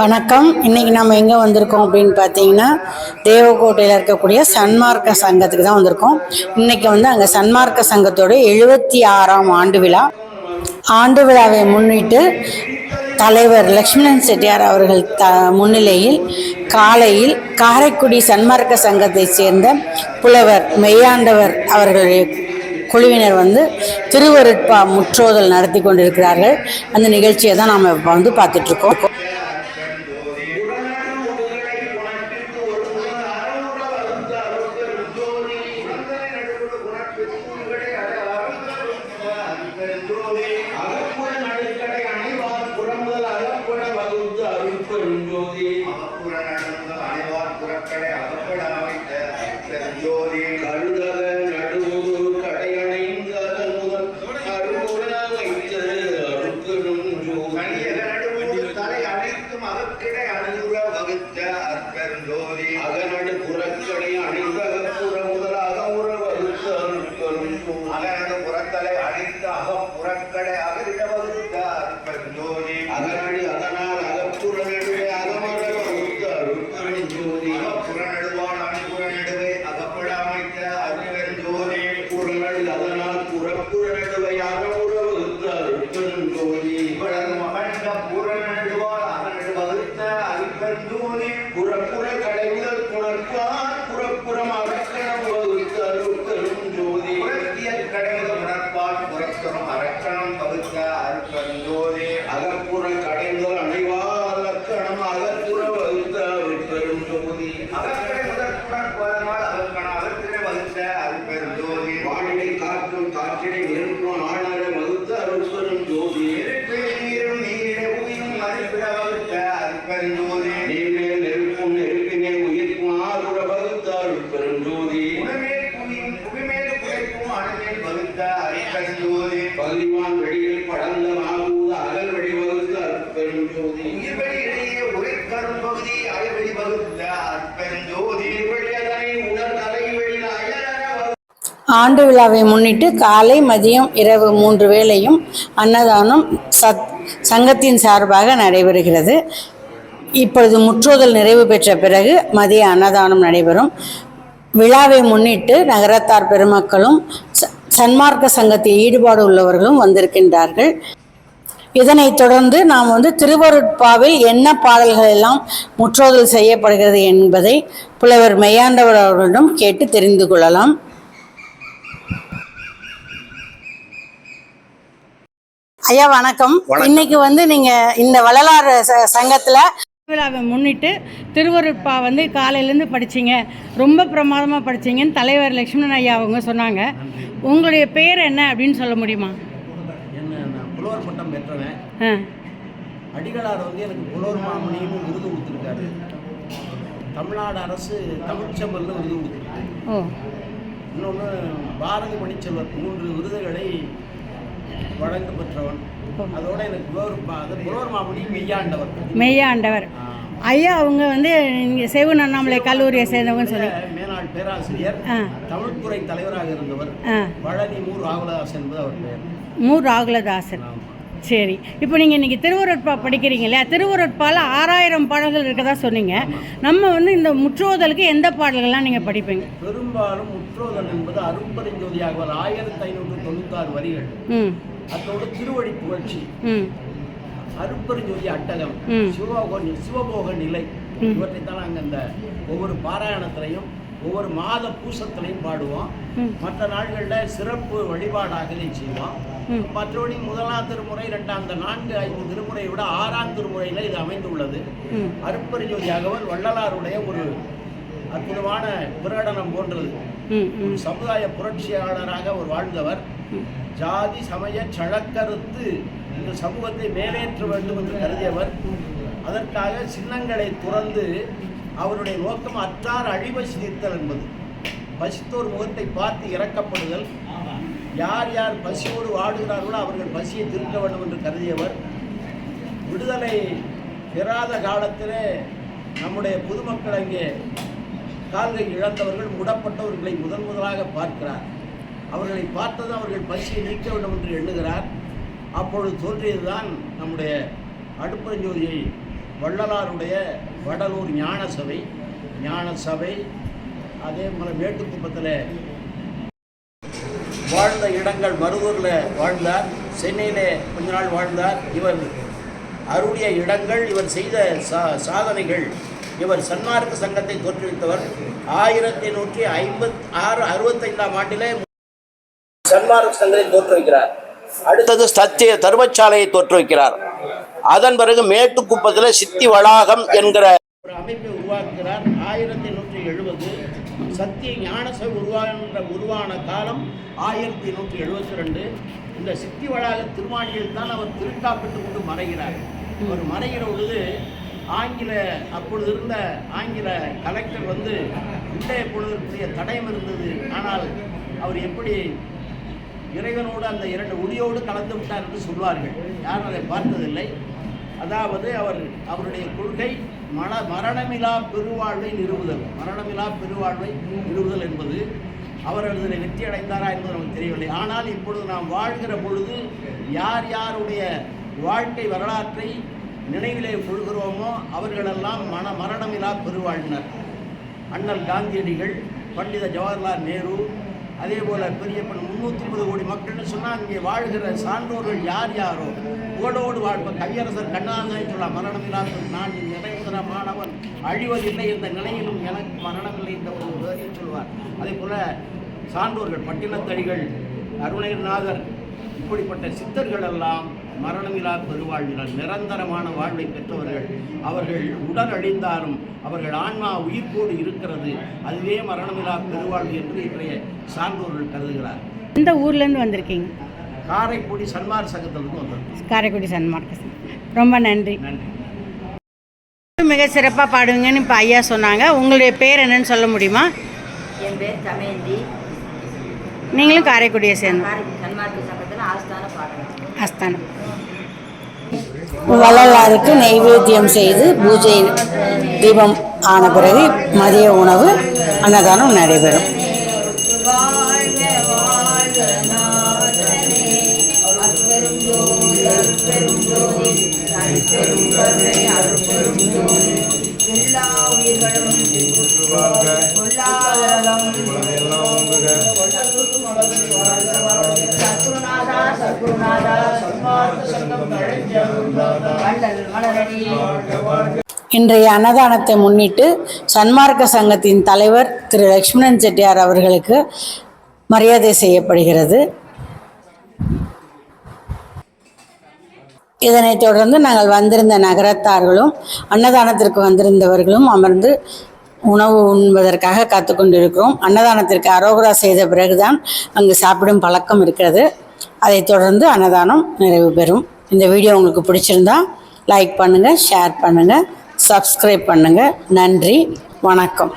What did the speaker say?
வணக்கம். இன்னைக்கு நம்ம எங்கே வந்திருக்கோம் அப்படின்னு பார்த்தீங்கன்னா தேவக்கோட்டையில் இருக்கக்கூடிய சன்மார்க்க சங்கத்துக்கு தான் வந்திருக்கோம். இன்னைக்கு வந்து அங்கே சன்மார்க்க சங்கத்தோட எழுபத்தி ஆறாம் ஆண்டு விழா. ஆண்டு விழாவை முன்னிட்டு தலைவர் லக்ஷ்மணன் செட்டியார் அவர்கள் த முன்னிலையில் காலையில் காரைக்குடி சன்மார்க்க சங்கத்தைச் சேர்ந்த புலவர் மெய்யாண்டவர் அவர்களுடைய குழுவினர் வந்து திருவருட்பா முற்றோதல் நடத்தி கொண்டிருக்கிறார்கள். அந்த நிகழ்ச்சியை தான் நாம் இப்போ வந்து பார்த்துட்ருக்கோம் ஆண்டு விழாவை முன்னிட்டு காலை மதியம் இரவு மூன்று வேளையும் அன்னதானம் சத் சங்கத்தின் சார்பாக நடைபெறுகிறது. இப்பொழுது முற்றோதல் நிறைவு பெற்ற பிறகு மதிய அன்னதானம் நடைபெறும். விழாவை முன்னிட்டு நகரத்தார் பெருமக்களும் ச- சன்மார்க்க சங்கத்தில் ஈடுபாடு உள்ளவர்களும் வந்திருக்கின்றார்கள். இதனைத் தொடர்ந்து நாம் வந்து திருவருட்பாவில் என்ன பாடல்கள் எல்லாம் முற்றோதல் செய்யப்படுகிறது என்பதை புலவர் மெய்யாண்டவர் அவர்களிடம் கேட்டு தெரிந்து கொள்ளலாம். ஐயா வணக்கம். இன்னைக்கு வந்து நீங்க இந்த வள்ளலார் ச- சங்கத்துல விழாவை முன்னிட்டு திருவருட்பா வந்து காலையிலேருந்து படிச்சீங்க. ரொம்ப பிரமாதமாக படிச்சீங்கன்னு தலைவர் லக்ஷ்மணன் ஐயா அவங்க சொன்னாங்க. உங்களுடைய பேர் என்ன அப்படின்னு சொல்ல முடியுமா? என்ன நான் புலவர் பட்டம் பெற்றவன். அடிகளார் வந்து எனக்கு புலவர் மாமணின்னு விருது கொடுத்துருக்காரு. தமிழ்நாடு அரசு தமிழ்ச்செம்மல்னு விருது கொடுத்துருக்கு இன்னொன்று பாரதி மணிச்செல்வர் மூன்று விருதுகளை வழங்க பெற்றவன் அதோட எனக்கு புலவர் மாமணி மெய்யாண்டவர். மெய்யாண்டவர். ஐயா அவங்க வந்து இங்கே செவன் அண்ணாமலை கல்லூரியை சேர்ந்தவங்கன்னு சொல்லி. மேனாள் பேராசிரியர் தமிழ்துறை தலைவராக இருந்தவர் பழனி மு ராகுலதாஸ் என்பது அவர் பெயர் மு ராகுலதாசன். சரி. இப்போ நீங்கள் இன்றைக்கி திருவருட்பா படிக்கிறீங்க இல்லையா திருவருட்பால ஆறாயிரம் பாடல்கள் இருக்கதா சொன்னீங்க. நம்ம வந்து இந்த முற்றோதலுக்கு எந்த பாடல்கள்லாம் நீங்கள் படிப்பீங்க? பெரும்பாலும் முற்றோதல் என்பது அரும்பெருஞ்சோதியாக ஆயிரத்தி ஐநூற்று தொண்ணூத்தாறு வரிகள். ம். அதோட திருவடி புகழ்ச்சி. ம். அருப்பெருஞ்சோதி அட்டகம். சிவபோக சிவபோக நிலை. இவற்றை தான் நாங்கள் இந்த ஒவ்வொரு பாராயணத்திலையும் ஒவ்வொரு மாத பூசத்திலையும் பாடுவோம். மற்ற நாள்களில் சிறப்பு வழிபாடாக இதை செய்வோம். மற்றபடி முதலாம் திருமுறை இரண்டாம் நான்கு ஐந்து திருமுறையை விட ஆறாம் திருமுறையில் இது அமைந்துள்ளது. ம். அருப்பெருஞ்சோதி அகவல் வள்ளலாருடைய ஒரு அற்புதமான பிரகடனம் போன்றது. சமுதாய புரட்சியாளராக அவர் வாழ்ந்தவர். ஜாதி சமய சழக்கறுத்து இந்த சமூகத்தை மேலேற்ற வேண்டும் என்று கருதியவர். அதற்காக சின்னங்களை துறந்து அவருடைய நோக்கம் அற்றார் அழிவை சிரித்தல் என்பது. பசித்தோர் முகத்தை பார்த்து இறக்கப்படுதல் யார் யார் பசியோடு வாடுகிறார்களோ அவர்கள் பசியை திருக்க வேண்டும் என்று கருதியவர். விடுதலை பெறாத காலத்திலே நம்முடைய பொதுமக்கள் அங்கே கால்கை இழந்தவர்கள் முடப்பட்டவர்களை முதன் முதலாக பார்க்கிறார். அவர்களை பார்த்தது அவர்கள் பசியை நீக்க வேண்டும் என்று எண்ணுகிறார். அப்பொழுது தோன்றியதுதான் நம்முடைய அடுப்பஞ்சோதியை வள்ளலாருடைய வடலூர் ஞான சபை ஞான சபை அதே போல் மேட்டுக்குப்பத்தில் வாழ்ந்த இடங்கள் மருதூரில் வாழ்ந்தார். சென்னையிலே கொஞ்ச நாள் வாழ்ந்தார். இவர் அருடைய இடங்கள் இவர் செய்த சா சாதனைகள். இவர் சன்மார்க்க சங்கத்தை தோற்றுவித்தவர். ஆயிரத்தி நூற்றி ஐம்பத் ஆறு அறுபத்தைந்தாம் ஆண்டிலே சன்மார்க்க சங்கத்தை தோற்றுவிக்கிறார். அடுத்தது சத்திய தருமச்சாலையை தோற்றுவிக்கிறார். அதன் பிறகு மேட்டுக்குப்பத்தில் சித்தி வளாகம் என்கிற ஒரு அமைப்பை உருவாக்குகிறார். சத்திய ஞானசபை உருவாகின்ற உருவான காலம் ஆயிரத்தி நூற்றி எழுபத்தி ரெண்டு இந்த சித்தி வளாக திருமாளியில் தான் அவர் திருக்காப்பிட்டு கொண்டு மறைகிறார். அவர் மறைகிற பொழுது ஆங்கில அப்பொழுது இருந்த ஆங்கில கலெக்டர் வந்து உள்ளே பொழுதுக்குரிய தடயம் இருந்தது. ஆனால் அவர் எப்படி இறைவனோடு அந்த இரண்டு ஒளியோடு கலந்து விட்டார் என்று சொல்வார்கள். யாரும் அதை பார்த்ததில்லை. அதாவது அவர் அவருடைய கொள்கை மன மரணமிலா பெருவாழ்வை நிறுவுதல். மரணமிலா பெருவாழ்வை நிறுவுதல் என்பது அவர் அதில் வெற்றி அடைந்தாரா என்பது நமக்கு தெரியவில்லை. ஆனால் இப்பொழுது நாம் வாழ்கிற பொழுது யார் யாருடைய வாழ்க்கை வரலாற்றை நினைவிலே கொள்கிறோமோ அவர்களெல்லாம் மன மரணமிலா பெருவாழ்வினர். அண்ணல் காந்தியடிகள் பண்டித ஜவஹர்லால் நேரு அதே போல பெரியப்பன் முன்னூற்றி முப்பது கோடி மக்கள்னு சொன்னால் இங்கே வாழ்கிற சான்றோர்கள் யார் யாரோ? புகழோடு வாழ்ப்ப கவியரசர் கண்ணாசனை சொல்லலாம் மரணமில்லாத நான் நிறைவுதர மாணவன் அழிவதில்லை என்ற நிலையிலும் எனக்கு மரணமில்லை என்ற ஒரு வேலையை சொல்வார். அதே போல சான்றோர்கள் பட்டினத்தடிகள் அருணகிரிநாதர் இப்படிப்பட்ட சித்தர்கள் எல்லாம் மரணமில்லா பெருவாழ்வினர். நிரந்தரமான வாழ்வை பெற்றவர்கள். அவர்கள் உடல் அழிந்தாலும் அவர்கள் ஆன்மா உயிர்ப்போடு இருக்கிறது. அதுவே மரணமில்லா பெருவாழ்வு என்று இன்றைய சான்றோர்கள் கருதுகிறார். எந்த ஊர்லேருந்து வந்திருக்கீங்க? காரைக்குடி சன்மார் சங்கத்திலிருந்து வந்தது காரைக்குடி சன்மார்க்க சங்கம். ரொம்ப நன்றி. நன்றி. மிக சிறப்பாக பாடுவீங்கன்னு இப்போ ஐயா சொன்னாங்க. உங்களுடைய பேர் என்னன்னு சொல்ல முடியுமா? என் பேர் தமயந்தி நீங்களும் காரைக்குடியை சேர்ந்து. அஸ்தானம் வள்ளலாருக்கு நைவேத்தியம் செய்து பூஜை தீபம் ஆன பிறகு மதிய உணவு அன்னதானம் நடைபெறும். உயிர்களும் சத்குருநாதா சத்குருநாதா வள்ளல் மலரடி இன்றைய அன்னதானத்தை முன்னிட்டு சன்மார்க்க சங்கத்தின் தலைவர் திரு லக்ஷ்மணன் செட்டியார் அவர்களுக்கு மரியாதை செய்யப்படுகிறது. இதனைத் தொடர்ந்து நாங்கள் வந்திருந்த நகரத்தார்களும் அன்னதானத்திற்கு வந்திருந்தவர்களும் அமர்ந்து உணவு உண்பதற்காக காத்துக்கொண்டிருக்கிறோம். அன்னதானத்திற்கு அரோகரா செய்த பிறகுதான் அங்கு சாப்பிடும் பழக்கம் இருக்கிறது. அதைத் தொடர்ந்து அன்னதானம் நிறைவு பெறும். இந்த வீடியோ உங்களுக்கு பிடிச்சிருந்தா லைக் பண்ணுங்கள் ஷேர் பண்ணுங்கள் சப்ஸ்கிரைப் பண்ணுங்கள் நன்றி வணக்கம்.